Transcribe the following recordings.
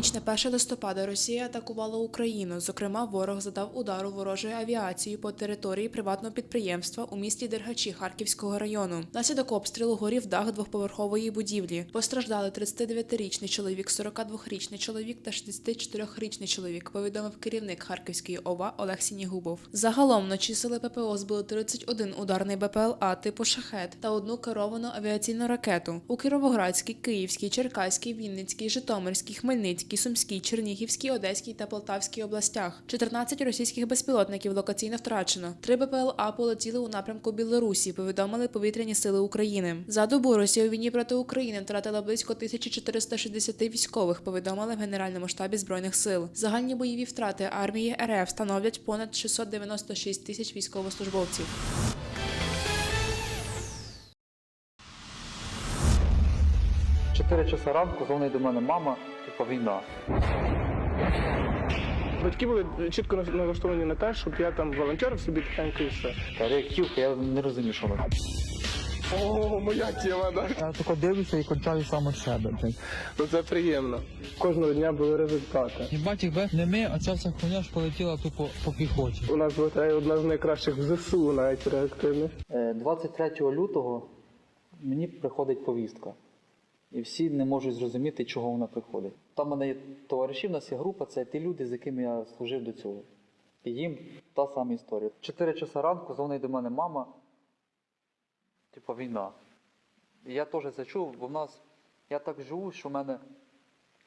ніч на 1 листопада Росія атакувала Україну. Зокрема, ворог задав удару ворожою авіацією по території приватного підприємства у місті Дергачі Харківського району. Наслідок обстрілу горів дах двохповерхової будівлі. Постраждали 39-річний чоловік, 42-річний чоловік та 64-річний чоловік. Повідомив керівник Харківської ОВА Олег Сінігубов. Загалом вночі сили ППО збили 31 ударний БПЛА типу шахет та одну керовану авіаційну ракету у Кіровоградській, Київській, Черкаській, Вінницькій, Житомирській, Хмельницькій, Сумській, Чернігівській, Одеській та Полтавській областях. 14 російських безпілотників локаційно втрачено. Три БПЛА полетіли у напрямку Білорусі. Повідомили повітряні сили України. За добу Росія у війні проти України втратила близько 1460 військових. Повідомили в Генеральному штабі збройних сил. Загальні бойові втрати армії РФ становлять понад 696 тисяч військовослужбовців. Чотири часа ранку дзвонить до мене мама, типу війна. Батьки були чітко налаштовані на те, щоб я там волонтерив собі тихенько і все. Та реактивка, я не розумію, що вона. О, моя тема, да. Я тако дивлюся і кончаю сам від себе. блін. Ну це приємно. Кожного дня були результати. Їбать, якби не ми, оця вся хуйня ж полетіла тупо по піхоті. У нас батарея одна з найкращих в ЗСУ навіть реактивних. Е, 23 лютого мені приходить повістка. І всі не можуть зрозуміти, чого вона приходить. Там в мене є товариші, в нас є група, це ті люди, з якими я служив до цього. І їм та сама історія. Чотири часа ранку дзвонить до мене мама, типу війна. І я теж це чув, бо в нас, я так живу, що в мене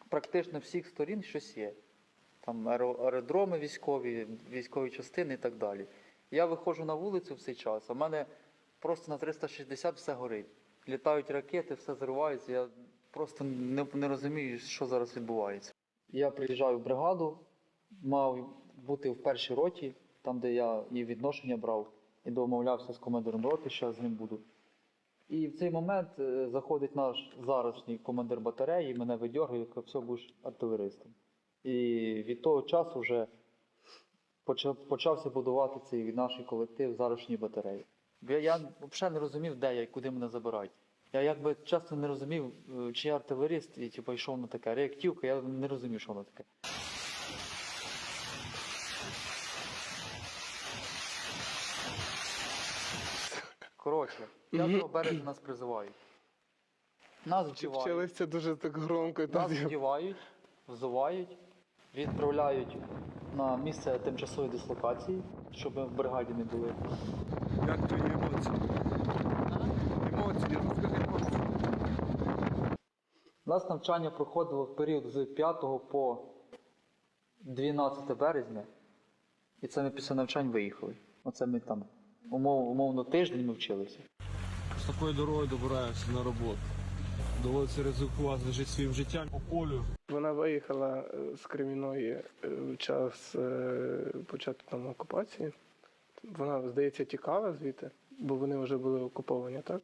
практично всіх сторін щось є. Там аеродроми військові, військові частини і так далі. Я виходжу на вулицю в цей час, а в мене просто на 360 все горить. Літають ракети, все зривається. Я просто не, не розумію, що зараз відбувається. Я приїжджаю в бригаду, мав бути в першій роті, там, де я і відношення брав, і домовлявся з командиром роти, що я з ним буду. І в цей момент е, заходить наш зарашній командир батареї, мене видьоргує, каже, все, будеш артилеристом. І від того часу вже почався будувати цей наш колектив зарашній батареї. Бо Я, я взагалі не розумів, де я і куди мене забирають. Я якби часто не розумів, е, чи я артилерист, і типу, йшов на таке реактивка, я не розумів, що воно таке. Коротше, 5 березня нас призивають. Нас вдівають. Вчилися дуже так громко. Нас вдівають, взувають, відправляють на місце тимчасової дислокації, щоб в бригаді не були. Як твої емоції? Емоції, розкажи емоції. У нас навчання проходило в період з 5 по 12 березня, і це ми після навчань виїхали. Оце ми там умов, умовно тиждень ми вчилися. З такою дорогою добираємося на роботу. Доводиться ризикувати своїм життям по полю. Вона виїхала е, з Креміної е, в час е, початку там окупації. Вона, здається, тікала звідти, бо вони вже були окуповані, так?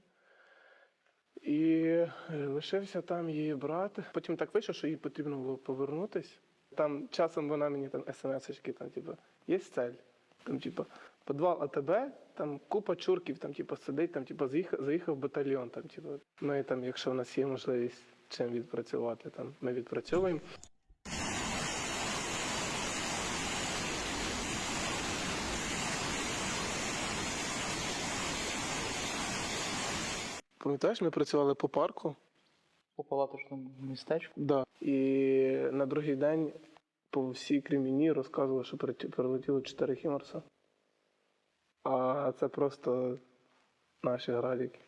І лишився там її брат. Потім так вийшло, що їй потрібно було повернутись. Там часом вона мені там смс-очки, там, типу, є цель. Там, типу, подвал АТБ, там купа чурків, там, типу, сидить, там, типу, заїхав, заїхав батальйон. Там, типу. Ну і там, якщо в нас є можливість чим відпрацювати, там ми відпрацьовуємо. Пам'ятаєш, ми працювали по парку, По палаточному містечку. да. і на другий день по всій Креміні розказували, що прилетіло- прилетіло 4 Хімарса. А це просто наші градіки.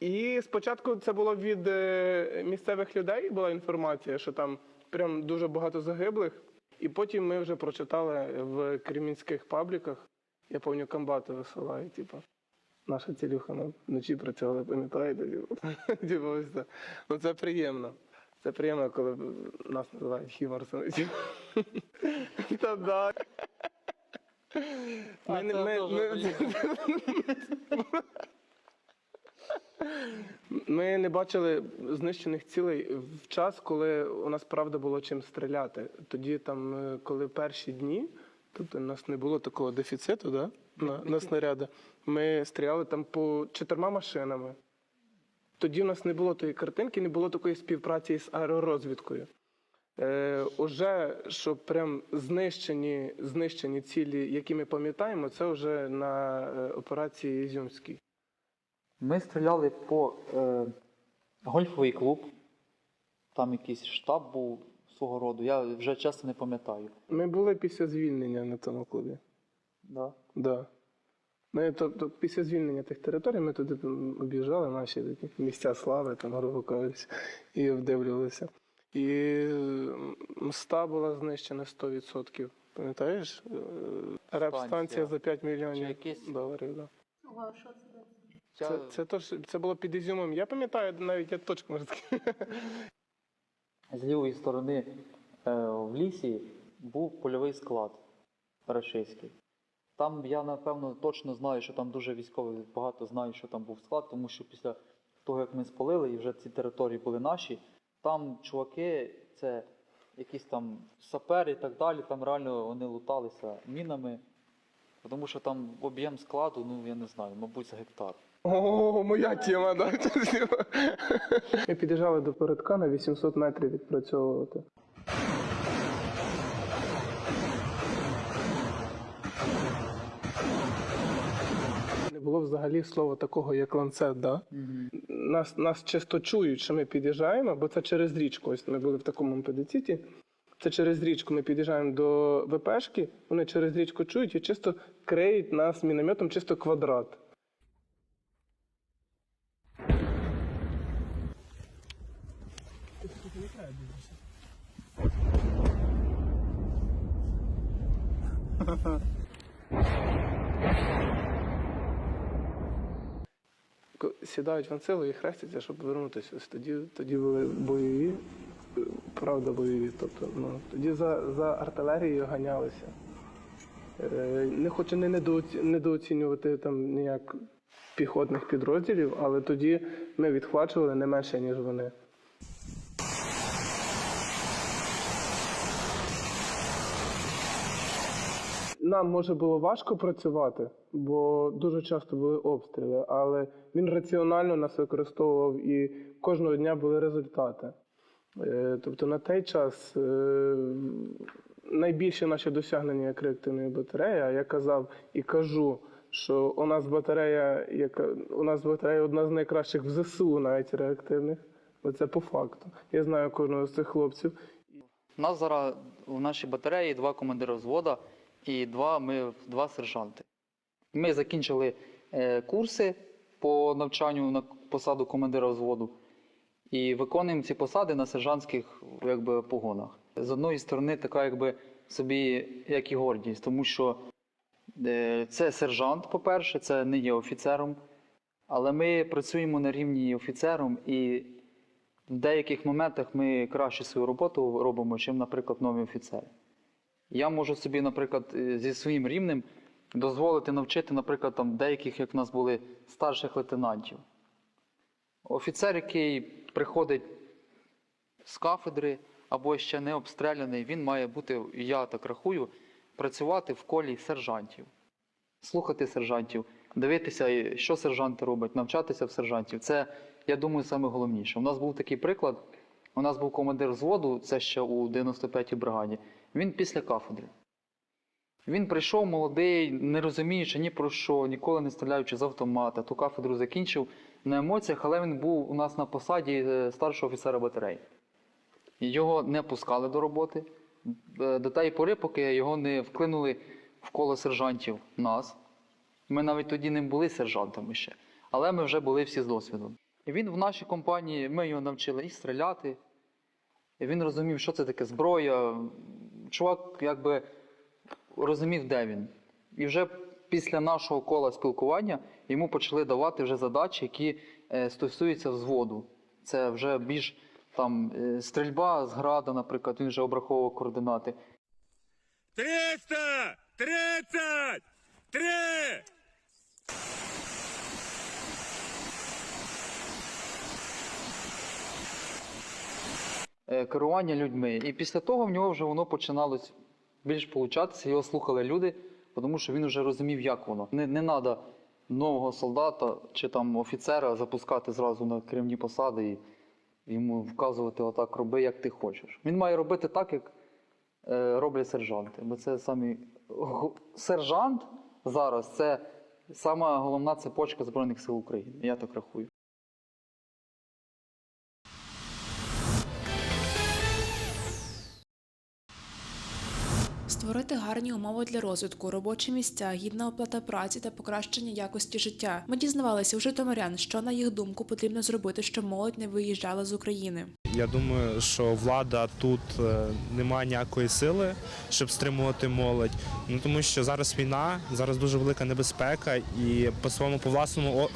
І спочатку це було від е, місцевих людей, була інформація, що там прям дуже багато загиблих. І потім ми вже прочитали в кремінських пабліках, я пам'ятаю, комбати висилають, типу. Наша цілюха вночі працювала, пам'ятаєте? типу. Типу, це. Ну це приємно. Це приємно, коли нас називають хімарсами. Та да. Ми не- ми- ми- Ми не бачили знищених цілей в час, коли у нас правда було чим стріляти. Тоді, там, е, коли перші дні, тобто у нас не було такого дефіциту да? на, на снаряди, ми стріляли там по чотирма машинами. Тоді у нас не було тої картинки, не було такої співпраці з аеророзвідкою. Е, уже що прям знищені, знищені цілі, які ми пам'ятаємо, це вже на е, операції Ізюмській. Ми стріляли по е, гольфовий клуб, там якийсь штаб був свого роду, я вже часто не пам'ятаю. Ми були після звільнення на тому клубі. Да. Да. Ми, тобто, після звільнення тих територій ми туди об'їжджали наші такі місця слави, там, грубо кажучи, і обдивлювалися. І мста була знищена 100%. Пам'ятаєш? Е, Реп-станція за 5 мільйонів якісь- доларів. Да. Ця- Це, це, то, це було під Ізюмом. Я пам'ятаю, навіть я точку можу сказати. З лівої сторони е, в лісі був польовий склад рашистський. Там я напевно точно знаю, що там дуже військових багато знаю, що там був склад, тому що після того, як ми спалили, і вже ці території були наші, там чуваки, це якісь там сапери і так далі, там реально вони луталися мінами, тому що там об'єм складу, ну я не знаю, мабуть, за гектар. О, моя тема, да? Ми під'їжджали до передка на 800 метрів відпрацьовувати. Було взагалі слова такого, як ланцет, да? Нас, нас чисто чують, що ми під'їжджаємо, бо це через річку. Ось ми були в такому педиціті. Це через річку ми під'їжджаємо до ВПшки, вони через річку чують і чисто криють нас мінометом, чисто квадрат. Ко- Сідають в анцелу і хрестяться, щоб повернутися. Ось тоді, тоді були бойові, е, правда бойові. Тобто, ну, тоді за, за артилерією ганялися. Е, Не хочу не недооці- недооцінювати там ніяк піхотних підрозділів, але тоді ми відхвачували не менше, ніж вони. Нам може було важко працювати, бо дуже часто були обстріли, але він раціонально нас використовував і кожного дня були результати. Е, Тобто на той час е, найбільші наші досягнення як реактивної батареї, а я казав і кажу, що у нас батарея, яка у нас батарея одна з найкращих в ЗСУ, навіть реактивних. Оце по факту. Я знаю кожного з цих хлопців. У нас зараз в нашій батареї два командира взвода і два, ми, два сержанти. Ми закінчили е, курси по навчанню на посаду командира взводу і виконуємо ці посади на сержантських якби, погонах. З одної сторони, така якби собі як і гордість, тому що е, це сержант, по-перше, це не є офіцером, але ми працюємо на рівні офіцером і в деяких моментах ми краще свою роботу робимо, ніж, наприклад, нові офіцери. Я можу собі, наприклад, е, зі своїм рівнем дозволити навчити, наприклад, там, деяких, як в нас були, старших лейтенантів. Офіцер, який приходить з кафедри або ще не обстріляний, він має бути, я так рахую, працювати в колі сержантів, слухати сержантів, дивитися, що сержанти роблять, навчатися в сержантів. Це, я думаю, саме головніше. У нас був такий приклад. У нас був командир взводу, це ще у 95-й бригаді. Він після кафедри. Він прийшов молодий, не розуміючи ні про що, ніколи не стріляючи з автомата, ту кафедру закінчив на емоціях, але він був у нас на посаді е, старшого офіцера батареї. Його не пускали до роботи е, до тієї пори, поки його не вклинули в коло сержантів нас. Ми навіть тоді не були сержантами ще, але ми вже були всі з досвідом. І він в нашій компанії, ми його навчили і стріляти. І він розумів, що це таке зброя. Чувак якби розумів, де він. І вже після нашого кола спілкування йому почали давати вже задачі, які е, стосуються взводу. Це вже більш там е, стрільба з града, наприклад, він вже обраховував координати. 300! 30! 3! Керування людьми. І після того в нього вже воно починалось більш получатися, його слухали люди, тому що він вже розумів, як воно. Не, не треба нового солдата чи там офіцера запускати зразу на керівні посади і, йому вказувати отак, роби, як ти хочеш. Він має робити так, як е, роблять сержанти. Бо це самі сержант зараз це сама головна цепочка Збройних сил України. Я так рахую. Створити гарні умови для розвитку, робочі місця, гідна оплата праці та покращення якості життя. Ми дізнавалися у житомирян, що на їх думку потрібно зробити, щоб молодь не виїжджала з України. Я думаю, що влада тут е, немає ніякої сили, щоб стримувати молодь. Ну тому що зараз війна, зараз дуже велика небезпека, і по своєму по власному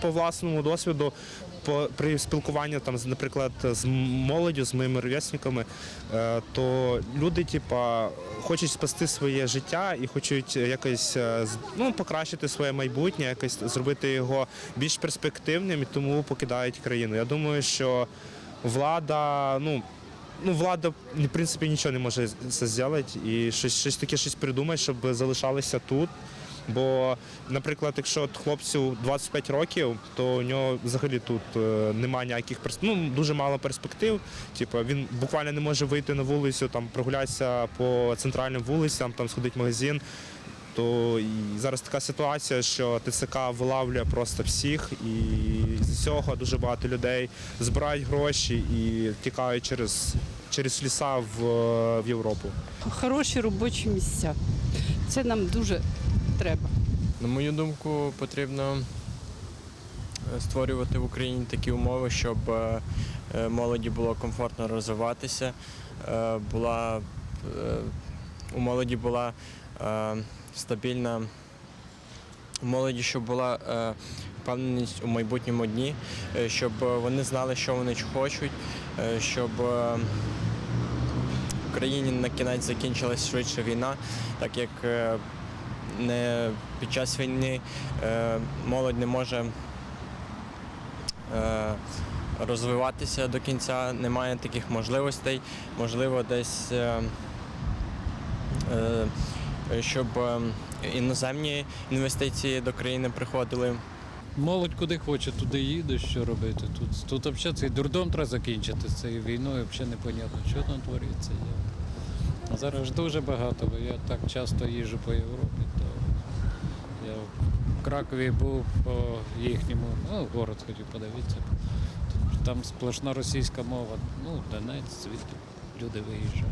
по власному досвіду. По при спілкуванні там, наприклад, з молоддю, з моїми ровесниками, е, то люди, типа, хочуть спасти своє життя і хочуть якось е, ну, покращити своє майбутнє, якось зробити його більш перспективним і тому покидають країну. Я думаю, що влада, ну. Ну, влада, в принципі, нічого не може зробити і щось, щось таке щось придумати, щоб залишалися тут. Бо, наприклад, якщо хлопцю 25 років, то у нього взагалі тут е, немає ніяких ну, дуже мало перспектив. Типу, він буквально не може вийти на вулицю, там прогулятися по центральним вулицям, там сходити в магазин. То і зараз така ситуація, що ТЦК вилавлює просто всіх, і з цього дуже багато людей збирають гроші і тікають через, через ліса в, в Європу. хороші робочі місця. Це нам дуже треба. На мою думку, потрібно е, створювати в Україні такі умови, щоб е, е, молоді було комфортно розвиватися, була, у молоді була стабільна, молоді, щоб була впевненість у майбутньому дні, щоб вони знали, що вони хочуть, щоб в країні на кінець закінчилась швидше війна, так як не під час війни е, молодь не може е, розвиватися до кінця, немає таких можливостей. Можливо, десь е, щоб іноземні інвестиції до країни приходили. Молодь куди хоче, туди їде, що робити. Тут, тут взагалі цей дурдом треба закінчити з цією війною, взагалі непонятно, що там твориться. Зараз дуже багато, бо я так часто їжджу по Європі, то Кракові був по їхньому, ну, город хотів подивитися. Там сплошна російська мова, ну, Донець, звідти люди виїжджають.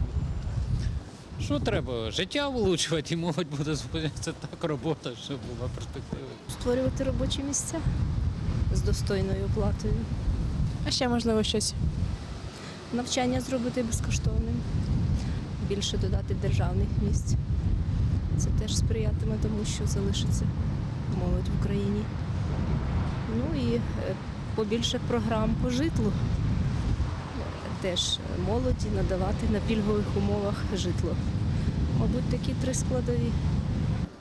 Що треба? Життя влучувати і молодь буде зупинятися так робота, щоб була перспектива. створювати робочі місця з достойною оплатою. А ще можливо щось. Навчання зробити безкоштовним, більше додати державних місць. Це теж сприятиме тому, що залишиться молодь в Україні. Ну і е, побільше програм по житлу. Теж молоді надавати на пільгових умовах житло. Мабуть, такі три складові.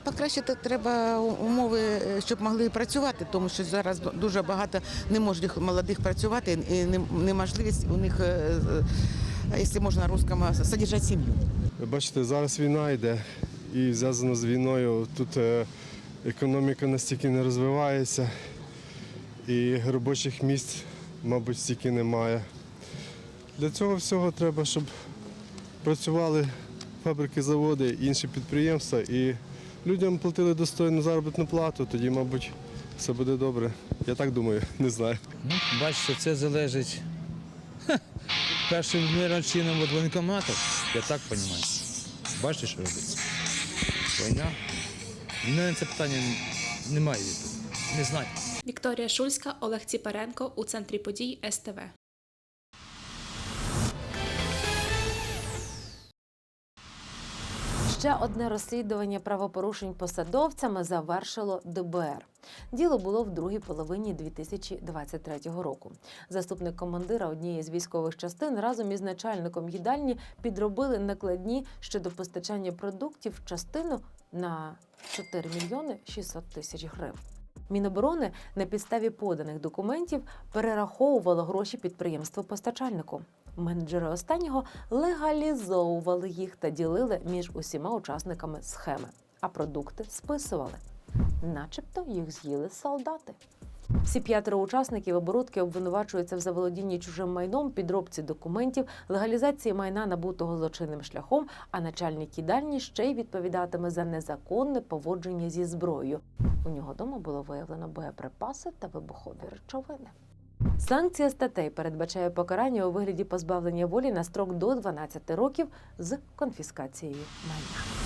Покращити треба умови, е, щоб могли працювати, тому що зараз дуже багато неможливих молодих працювати і неможливість у них, е, якщо можна русскому, содержати сім'ю. Ви бачите, зараз війна йде, і зв'язано з війною тут економіка настільки не розвивається, і робочих місць, мабуть, стільки немає. Для цього всього треба, щоб працювали фабрики, заводи, інші підприємства, і людям платили достойну заробітну плату, тоді, мабуть, все буде добре. Я так думаю, не знаю. Ну, бачите, це залежить ха, першим миром чином від воєнкомату, я так розумію. Бачите, що робиться? Війна. На це питання немає відповіді. Не знаю. Вікторія Шульська, Олег Ціпаренко у центрі подій СТВ. Ще одне розслідування правопорушень посадовцями завершило ДБР. Діло було в другій половині 2023 року. Заступник командира однієї з військових частин разом із начальником їдальні підробили накладні щодо постачання продуктів в частину на 4 мільйони 600 тисяч гривень. Міноборони на підставі поданих документів перераховувало гроші підприємству постачальнику. Менеджери останнього легалізовували їх та ділили між усіма учасниками схеми, а продукти списували, начебто їх з'їли солдати. Всі п'ятеро учасників оборудки обвинувачуються в заволодінні чужим майном, підробці документів, легалізації майна набутого злочинним шляхом. А начальник їдальні ще й відповідатиме за незаконне поводження зі зброєю. У нього дома було виявлено боєприпаси та вибухові речовини. Санкція статей передбачає покарання у вигляді позбавлення волі на строк до 12 років з конфіскацією майна.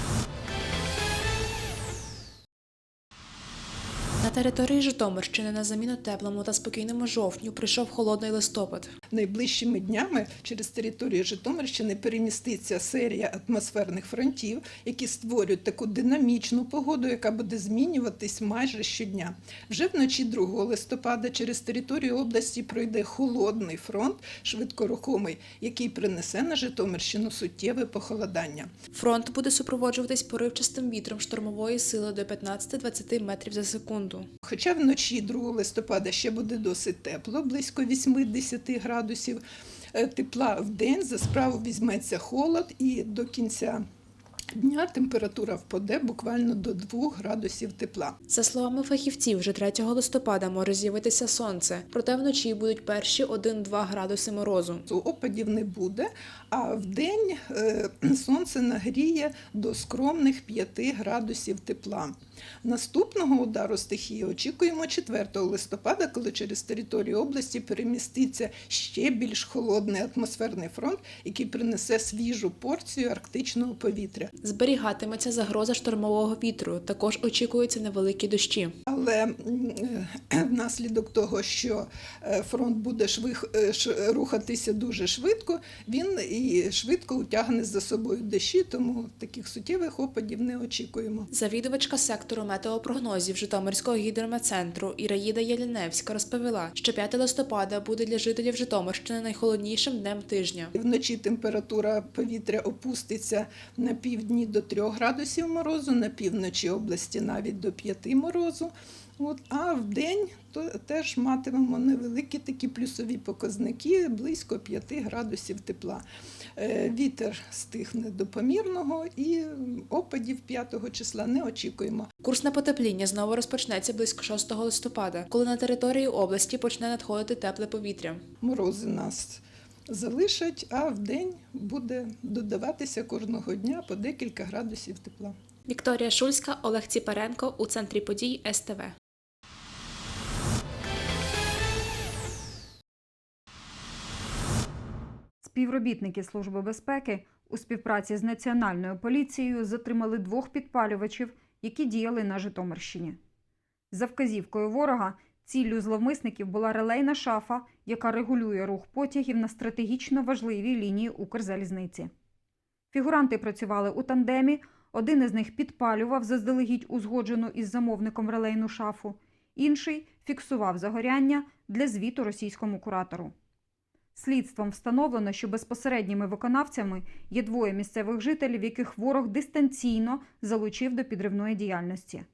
Території Житомирщини на заміну теплому та спокійному жовтню прийшов холодний листопад. Найближчими днями через територію Житомирщини переміститься серія атмосферних фронтів, які створюють таку динамічну погоду, яка буде змінюватись майже щодня. Вже вночі 2 листопада через територію області пройде холодний фронт, швидкорухомий, який принесе на Житомирщину суттєве похолодання. Фронт буде супроводжуватись поривчастим вітром штормової сили до 15-20 метрів за секунду. Хоча вночі 2 листопада ще буде досить тепло, близько 80 градусів е, тепла в день, за справу візьметься холод і до кінця дня температура впаде буквально до 2 градусів тепла. За словами фахівців, вже 3 листопада може з'явитися сонце, проте вночі будуть перші 1-2 градуси морозу. Опадів не буде, а в день е, сонце нагріє до скромних 5 градусів тепла. Наступного удару стихії очікуємо 4 листопада, коли через територію області переміститься ще більш холодний атмосферний фронт, який принесе свіжу порцію арктичного повітря. Зберігатиметься загроза штормового вітру. Також очікуються невеликі дощі. Але е, внаслідок того, що е, фронт буде швих, е, ш- рухатися дуже швидко, він і швидко утягне за собою дощі, тому таких суттєвих опадів не очікуємо. Завідувачка сектору метеопрогнозів Житомирського гідрометцентру Іраїда Яліневська розповіла, що 5 листопада буде для жителів Житомирщини найхолоднішим днем тижня. Вночі температура повітря опуститься на півдні до 3 градусів морозу, на півночі області навіть до 5 морозу. От, а в день то теж матимемо невеликі такі плюсові показники, близько 5 градусів тепла. Е, Вітер стихне до помірного і опадів 5 числа не очікуємо. Курс на потепління знову розпочнеться близько 6 листопада, коли на території області почне надходити тепле повітря. Морози нас залишать, а в день буде додаватися кожного дня по декілька градусів тепла. Вікторія Шульська, Олег Ціпаренко у центрі подій СТВ. Співробітники Служби безпеки у співпраці з Національною поліцією затримали двох підпалювачів, які діяли на Житомирщині. За вказівкою ворога ціллю зловмисників була релейна шафа, яка регулює рух потягів на стратегічно важливій лінії Укрзалізниці. Фігуранти працювали у тандемі, один із них підпалював заздалегідь узгоджену із замовником релейну шафу, інший фіксував загоряння для звіту російському куратору. Слідством встановлено, що безпосередніми виконавцями є двоє місцевих жителів, яких ворог дистанційно залучив до підривної діяльності.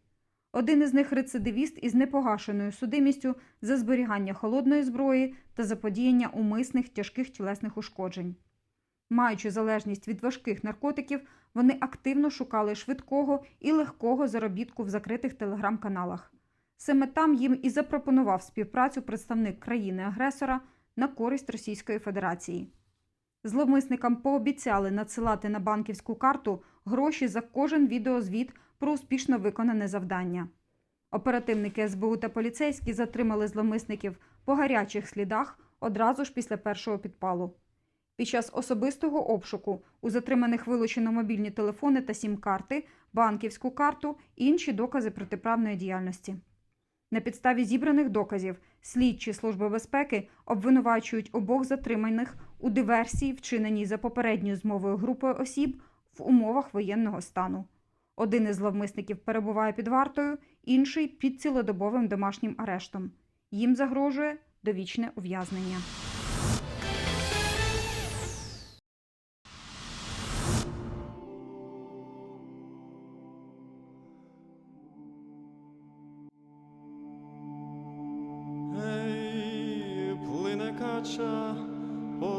Один із них рецидивіст із непогашеною судимістю за зберігання холодної зброї та заподіяння умисних тяжких тілесних ушкоджень. Маючи залежність від важких наркотиків, вони активно шукали швидкого і легкого заробітку в закритих телеграм-каналах. Саме там їм і запропонував співпрацю представник країни-агресора на користь Російської Федерації. Зловмисникам пообіцяли надсилати на банківську карту гроші за кожен відеозвіт про успішно виконане завдання. Оперативники СБУ та поліцейські затримали зловмисників по гарячих слідах одразу ж після першого підпалу. Під час особистого обшуку у затриманих вилучено мобільні телефони та сім-карти, банківську карту і інші докази протиправної діяльності. На підставі зібраних доказів слідчі Служби безпеки обвинувачують обох затриманих у диверсії, вчиненій за попередньою змовою групою осіб в умовах воєнного стану. Один із зловмисників перебуває під вартою, інший під цілодобовим домашнім арештом. Їм загрожує довічне ув'язнення.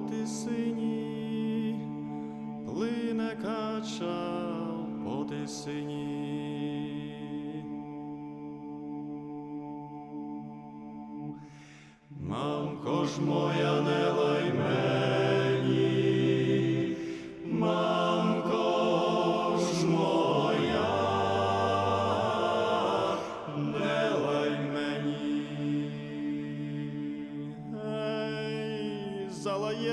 ти синій, плине кача поти тисині. Мамко ж моя.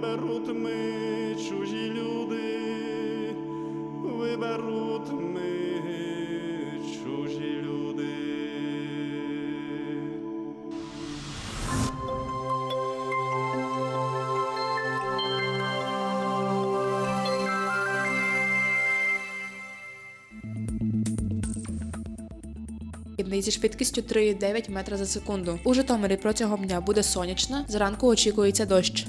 виберуть ми чужі люди, виберуть ми чужі люди. Зі швидкістю 3,9 метра за секунду. У Житомирі протягом дня буде сонячно, зранку очікується дощ.